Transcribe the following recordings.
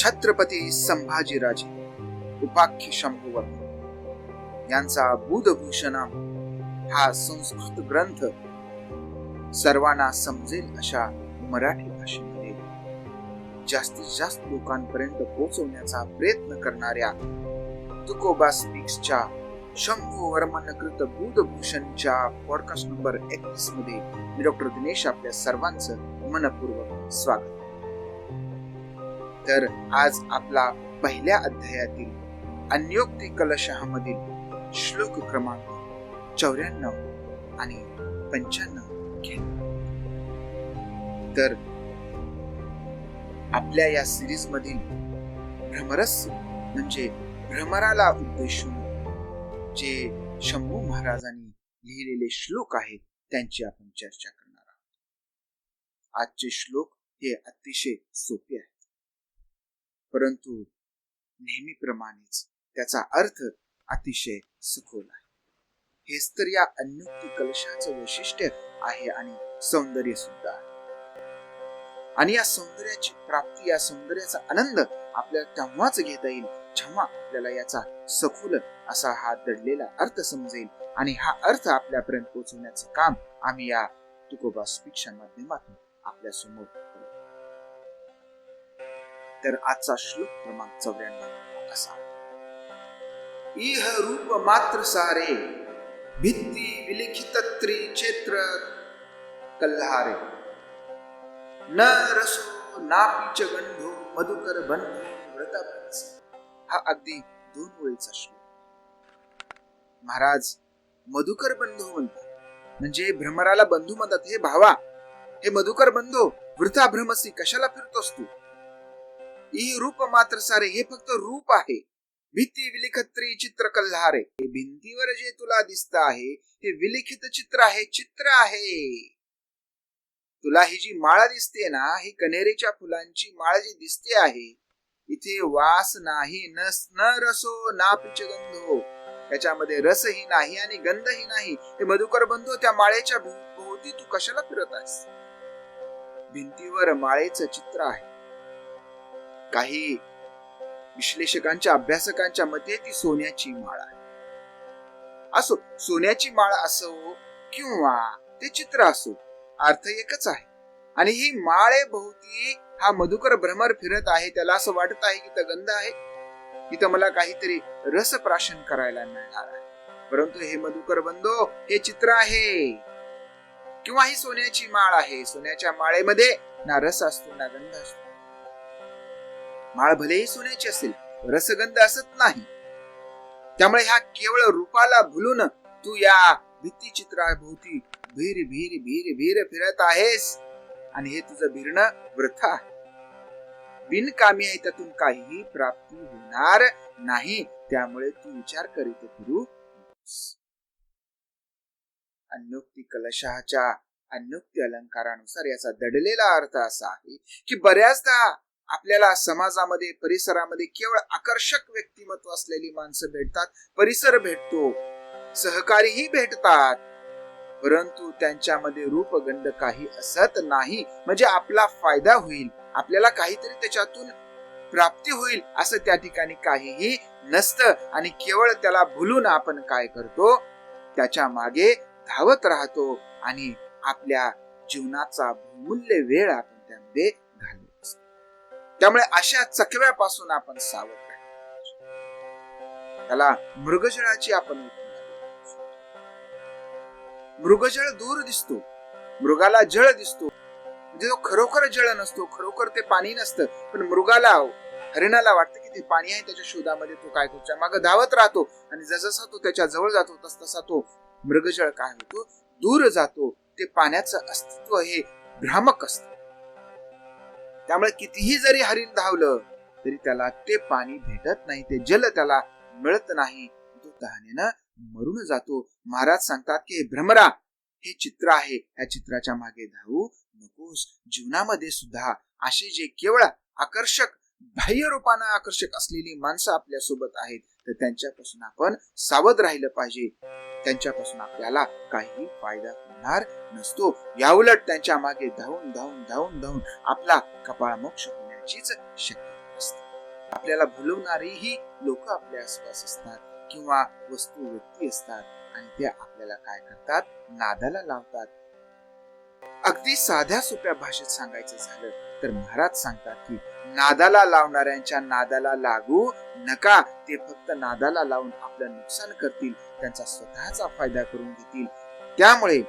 छत्रपती संभाजीराजे उपाख्य शंभूवर यांचा बुधभूषणम हा संस्कृत ग्रंथ सर्वांना समजेल अशा मराठी भाषेमध्ये. जास्तीत जास्त लोकांपर्यंत पोहोचवण्याचा प्रयत्न करणाऱ्या तुकोबा स्पीक्सच्या शंभू वर्मनकृत बुधभूषणच्या पॉडकास्ट नंबर एकतीसमध्ये मी डॉक्टर दिनेश आपल्या सर्वांचं मनपूर्वक स्वागत. तर आज आपला पहिल्या अध्यायातील अन्योक्ती कलशहामधील श्लोक क्रमांक चौऱ्याण्णव आणि पंच्याण्णव तर आपल्या या सिरीज मधील भ्रमरस्य म्हणजे भ्रमराला उद्देशून जे शंभू महाराजांनी लिहिलेले श्लोक आहेत त्यांची आपण चर्चा करणार आहोत. आजचे श्लोक हे अतिशय सोपे आहे. परंतु नेहमीप्रमाणेच त्याचा अर्थ अतिशय सखोल आहे. हेच तर या अन्युक्ती कलशाचं वैशिष्ट्य आहे आणि सौंदर्य सुद्धा आहे. आणि या सौंदर्याची प्राप्ती या सौंदर्याचा आनंद आपल्याला तेव्हाच घेता येईल जेव्हा आपल्याला याचा सखोल असा हा दडलेला अर्थ समजेल आणि हा अर्थ आपल्यापर्यंत पोहोचवण्याचं काम आम्ही या तुकोबा स्पीकच्या माध्यमातून आपल्यासमोर तर आजचा श्लोक क्रमांक चौऱ्याण्णव असा. इह रूप मात्र सारे भित्ती विलिखित त्रिक्षेत्र कल्हारे. न रसो नापीच गंधो मधुकर बंधो व्रतापंच हा अगदी दोन वेळचा श्लोक. महाराज मधुकर बंधू म्हणतात. म्हणजे भ्रमराला बंधू म्हणतात हे भावा हे मधुकर बंधू वृथा भ्रमसी कशाला फिरतोस तू? ही रूप मात्र सारे हे फक्त रूप आहे. भित्ती विलिखत्री चित्र कल्हारे हे भिंतीवर जे तुला दिसत आहे हे विलिखित चित्र आहे चित्र आहे. तुला ही जी माळा दिसते ना ही कनेरीच्या फुलांची माळ जी दिसते आहे इथे वास नाही न न रसो ना पिचगंधो. त्याच्यामध्ये रसही नाही आणि गंधही नाही. हे मधुकर बंधू त्या माळेच्या भोवती तू कशाला फिरत आहेस? भिंतीवर माळेचं चित्र आहे. काही विश्लेषकांच्या अभ्यासकांच्या मते ती सोन्याची माळ आहे. असो सोन्याची माळ असो किंवा ते चित्र असो अर्थ एकच आहे. आणि ही माळे भोवती हा मधुकर भ्रमर फिरत आहे त्याला असं वाटत आहे की तर गंध आहे. तिथं मला काहीतरी रस प्राशन करायला मिळणार आहे. परंतु हे मधुकर बंधो हे चित्र आहे. किंवा ही सोन्याची माळ आहे. सोन्याच्या माळेमध्ये ना रस असतो ना गंध असतो. माळ भलेही सोन्याची असेल रसगंध असत नाही. त्यामुळे ह्या केवळ रूपाला भुलून तू या भित्ती चित्राभोवती भीर भीर भीर भीर फिरत आहेस. आणि हे तुझं भिरणं वृथा आहे. बिनकामी आहे त्यातून काहीही प्राप्ती होणार नाही. त्यामुळे तू विचार करीत फिरू अन्योक्ती कलशाच्या अन्योक्ती अलंकारानुसार याचा दडलेला अर्थ असा आहे की बऱ्याचदा आपल्याला समाजामध्ये परिसरामध्ये केवळ आकर्षक व्यक्तिमत्व असलेली माणसं भेटतात परिसर भेटतो सहकारीही भेटतात. परंतु त्यांच्यामध्ये रूपगंड काही असत नाही म्हणजे आपला फायदा होईल आपल्याला काहीतरी त्याच्यातून प्राप्ती होईल असं त्या ठिकाणी काहीही नसतं. आणि केवळ त्याला भुलून आपण काय करतो? त्याच्यामागे धावत राहतो आणि आपल्या जीवनाचा मूल्य वेळ आपण त्यामध्ये त्यामुळे अशा चकव्यापासून आपण सावध त्याला मृगजळाची आपण मृगजळ दूर दिसतो. मृगाला जळ दिसतो. म्हणजे तो खरोखर जळ नसतो खरोखर ते पाणी नसतं. पण मृगाला हरिणाला वाटतं की ते पाणी आहे त्याच्या शोधामध्ये तो काय करतो मागे धावत राहतो आणि जसजसा तो त्याच्याजवळ जातो तस तसा तो मृगजळ काय होतो? दूर जातो. ते पाण्याचं अस्तित्व हे भ्रामक असतं. त्यामुळे कितीही जरी हरिण धावलं तरी त्याला ते पाणी भेटत नाही ते जल त्याला मिळत नाही. तो तहानेनं मरून जातो. महाराज सांगतात की हे भ्रमरा हे चित्र आहे. या चित्राच्या मागे धावू नकोस. जीवनामध्ये सुद्धा असे जे केवळ आकर्षक बाह्य रूपानं आकर्षक असलेली माणसं आपल्यासोबत आहेत तर त्यांच्यापासून आपण सावध राहिलं पाहिजे. त्यांच्यापासून आपल्याला काही फायदा होणार नसतो. याउलट त्यांच्या मागे धावून धावून धावून धावून आपला कपाळ मोक्ष होण्याचीच शक्यता असते. आपल्याला भुलवणारी ही लोक आपल्या आसपास असतात किंवा वस्तू व्यक्ती असतात आणि ते आपल्याला काय करतात? नादाला लावतात. अगदी साध्या सोप्या भाषेत सांगायचं झालं तर महाराज सांगतात की नादाला लावणाऱ्यांच्या नादाला लागू नका. ते फक्त नादाला लावून आपलं नुकसान करतील त्यांचा स्वतःचा फायदा करून घेतील. त्यामुळे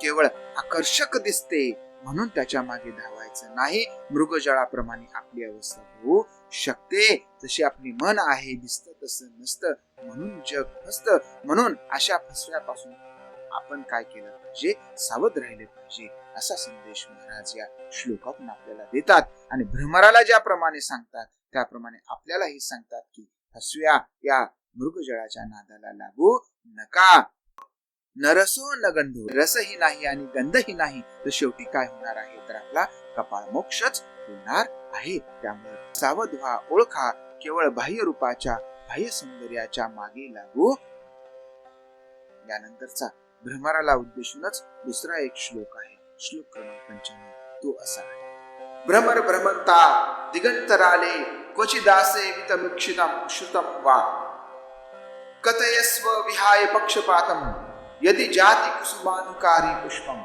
केवळ आकर्षक दिसते म्हणून त्याच्यामागे धावायचं नाही. मृगजळाप्रमाणे आपली अवस्था होऊ शकते. जशी आपली मन आहे दिसत तसं नसतं. म्हणून जग फसतं म्हणून अशा फसव्यापासून आपण काय केलं पाहिजे? सावध राहिले पाहिजे असा संदेश महाराज या श्लोकातून आपल्याला देतात. आणि भ्रमराला ज्याप्रमाणे सांगतात त्याप्रमाणे आपल्यालाही सांगतात की हसव्या या मृगजळाच्या नादाला लागू नका. नरसो न गंधो रसही नाही आणि गंधही नाही तर शेवटी काय होणार आहे? तर आपला कपाळ मोक्षच होणार आहे. त्यामुळे सावध व्हा ओळखा केवळ बाह्य रूपाच्या बाह्य सौंदर्याच्या मागे लागू. यानंतरचा भ्रमराला उद्देशूनच दुसरा एक श्लोक आहे. श्लोक क्रमांक पंच्याण्णव. तो असा आहे. भ्रमर भ्रमंता दिगंतराले क्वचिदासे वितमिक्षितम श्रुतम वा. कथयस्व विहाय पक्षपातम यदि जाती कुसुमानुकारी पुष्पम.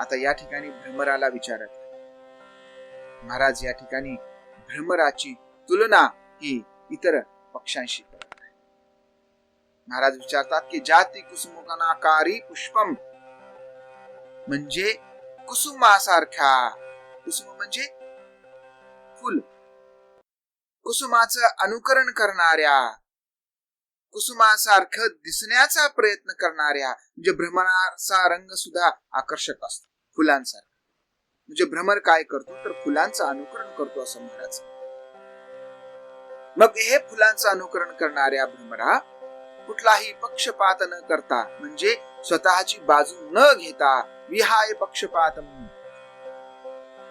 आता या ठिकाणी भ्रमराला विचारत महाराज या ठिकाणी भ्रमराची तुलना ही इतर पक्षांशी महाराज विचारतात की जाती कुसुमकनाकारी पुष्पम. म्हणजे कुसुमासारख्या. कुसुम म्हणजे फुल. कुसुमाचं अनुकरण करणाऱ्या. कुसुमासारखं दिसण्याचा प्रयत्न करणाऱ्या. म्हणजे भ्रमणाचा रंग सुद्धा आकर्षक असतो. फुलांसारखा. म्हणजे भ्रमर काय करतो? तर फुलांचं अनुकरण करतो असं महाराज मग हे फुलांचं अनुकरण करणाऱ्या भ्रमरा कुठलाही पक्षपात न करता म्हणजे स्वतःची बाजू न घेता विहाय पक्षपात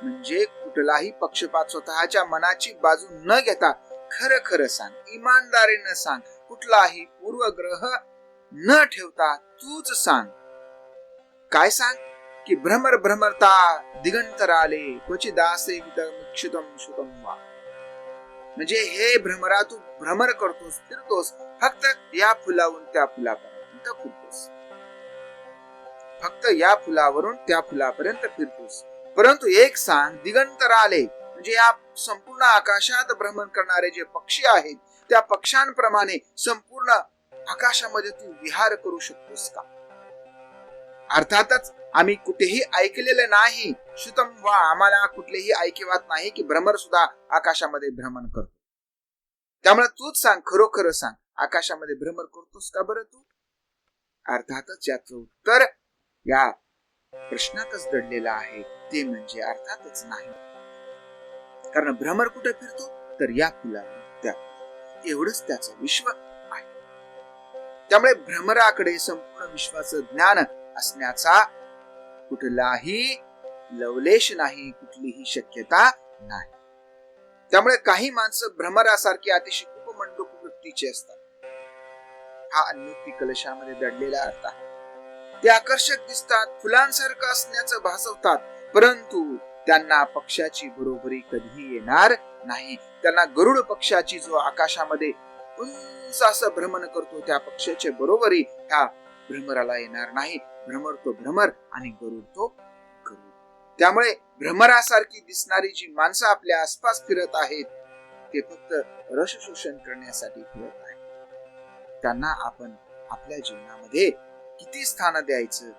म्हणजे कुठलाही पक्षपात स्वतःच्या मनाची बाजू न घेता खर खर सांग इमानदारीनं सांग कुठलाही पूर्वग्रह न ठेवता तूच सांग. काय सांग? की भ्रमर भ्रमरता दिगंतराले आले क्वचित दासे वा. म्हणजे हे भ्रमरा तू भ्रमर करतोस फिरतोस फक्त या फुलावरून त्या फुलापर्यंत फिरतोस. फक्त या फुलावरून त्या फुलापर्यंत फिरतोस. परंतु एक सांग दिगंतर आले म्हणजे या संपूर्ण आकाशात भ्रमण करणारे जे पक्षी आहेत त्या पक्ष्यांप्रमाणे संपूर्ण आकाशामध्ये तू विहार करू शकतोस का? अर्थातच आम्ही कुठेही ऐकलेलं नाही. श्रुतम वा आम्हाला कुठलेही ऐकिवात नाही की भ्रमर सुद्धा आकाशामध्ये भ्रमण करतो. त्यामुळे तूच सांग खरोखर सांग. आकाशामध्ये भ्रमर करतोस का बरं तू? अर्थातच याचं उत्तर या प्रश्नातच दडलेलं आहे. ते म्हणजे अर्थातच नाही. कारण भ्रमर कुठे फिरतो? तर या फुलावर त्या एवढंच त्याचं विश्व आहे. त्यामुळे भ्रमराकडे संपूर्ण विश्वाचं ज्ञान असण्याचा कुठलाही लवलेश नाही कुठलीही शक्यता नाही. त्यामुळे काही माणसं भ्रमरासारखी अतिशय उपमंडूक वृत्तीचे असतात. हा अन्युक्ती कलशामध्ये दडलेला अर्थ आहे ते आकर्षक दिसतात फुलांसारखं असण्याचं भासवतात परंतु त्यांना पक्षाची बरोबरी कधीही येणार नाही. त्यांना गरुड पक्षाची जो आकाशामध्ये उंच असं भ्रमण करतो त्या पक्षाचे बरोबरी ह्या भ्रमराला येणार नाही. भ्रमर तो भ्रमर आणि गरुड तो गरुड. त्यामुळे भ्रमरासारखी दिसणारी जी माणसं आपल्या आसपास फिरत आहेत ते फक्त रस शोषण करण्यासाठी फिरत आहेत. त्यांना आपण आपल्या जीवनामध्ये किती स्थान द्यायचं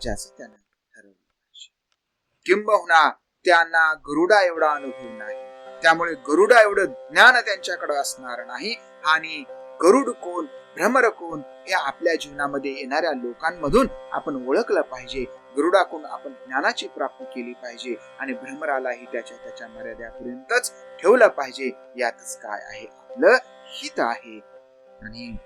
ज्याचं ठरवलं पाहिजे. किंबहुना त्यांना गरुडा एवढा अनुभव नाही. त्यामुळे गरुडा एवढं ज्ञान त्यांच्याकडे असणार नाही. आणि गरुड कोण भ्रमर कोण हे आपल्या जीवनामध्ये येणाऱ्या लोकांमधून आपण ओळखलं पाहिजे. गरुडाकडून आपण ज्ञानाची प्राप्ती केली पाहिजे आणि भ्रमरालाही त्याच्या त्याच्या मर्यादापर्यंतच ठेवलं पाहिजे. यातच काय आहे? आपलं हित आहे. आणि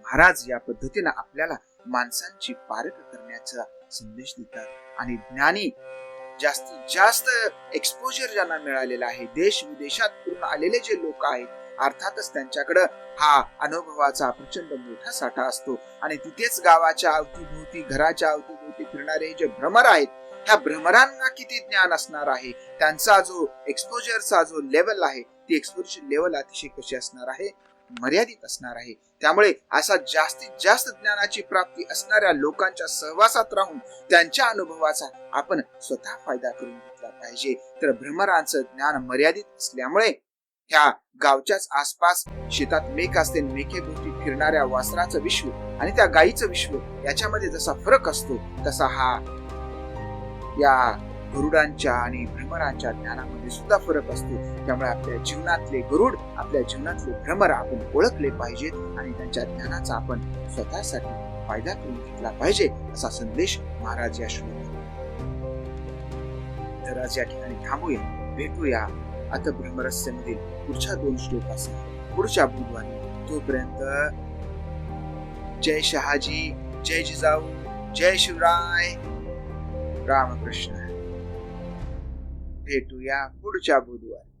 महाराज या पद्धतीनं आपल्याला माणसांची पारख करण्याचा संदेश देतात. आणि ज्ञानी जास्तीत जास्त एक्सपोजर ज्यांना मिळालेला आहे देश विदेशात फिरून आलेले जे लोक आहेत अर्थातच त्यांच्याकडं हा अनुभवाचा प्रचंड मोठा साठा असतो. आणि तिथेच गावाच्या अवतीभोवती घराच्या अवतीभोवती फिरणारे जे भ्रमर आहेत ह्या भ्रमरांना किती ज्ञान असणार आहे? त्यांचा जो एक्सपोजरचा जो लेवल आहे ती एक्सपोजर लेवल अतिशय कशी असणार आहे? मर्यादित असणार आहे. त्यामुळे असा जास्तीत जास्त ज्ञानाची प्राप्ती असणाऱ्या लोकांच्या सहवासात राहून त्यांच्या अनुभवाचा आपण स्वतः फायदा करून घेतला पाहिजे. तर भ्रमरांचं ज्ञान मर्यादित असल्यामुळे ह्या गावच्याच आसपास शेतात मेक असते मेकेभोवती फिरणाऱ्या वासराचं विश्व आणि त्या गायीचं विश्व याच्यामध्ये जसा फरक असतो तसा हा या गरुडांच्या आणि भ्रमरांच्या ज्ञानामध्ये सुद्धा फरक असतो. त्यामुळे आपल्या जीवनातले गरुड आपल्या जीवनातले भ्रमर आपण ओळखले पाहिजेत आणि त्यांच्या ज्ञानाचा आपण स्वतःसाठी फायदा करून घेतला पाहिजे असा संदेश महाराज या श्लोकात तर आज या ठिकाणी थांबूया. भेटूया. आता भ्रमरस्य मधील पुढच्या दोन श्लोकासह. पुढच्या बुधवारी. तोपर्यंत जय शहाजी जय जिजाऊ जय शिवराय. रामकृष्ण. भेटूया पुढच्या बुधवारी.